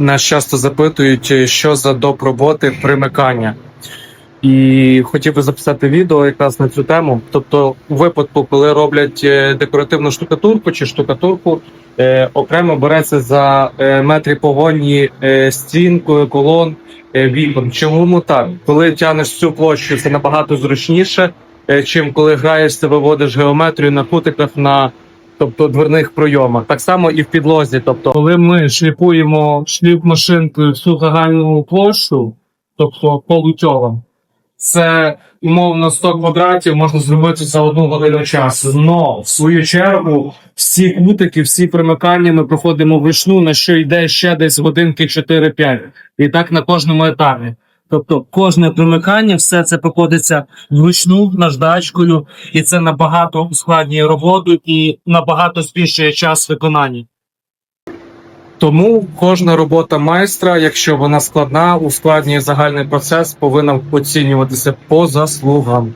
нас часто запитують, е, що за доп роботи примикання. І хотів би записати відео якраз на цю тему. Тобто, у випадку, коли роблять е, декоративну штукатурку чи штукатурку, е, окремо береться за метрі погоні стінкою, колон, вікон. Чому так? Коли тянеш всю площу, це набагато зручніше, чим коли граєшся, виводиш геометрію на кутиках на тобто дверних пройомах. Так само і в підлозі. Тобто, коли ми шліфуємо шліф машинкою всю загальну площу, тобто полутьовом, це умовно 100 квадратів можна зробити за одну годину часу. Но в свою чергу всі кутики, всі примикання ми проходимо вручну, на що йде ще десь годинки 4-5. І так на кожному етапі. Тобто кожне примикання, все це проходиться вручну наждачкою, і це набагато ускладнює роботу і набагато збільшує час виконання. Тому кожна робота майстра, якщо вона складна, ускладнює загальний процес, повинна оцінюватися по заслугам.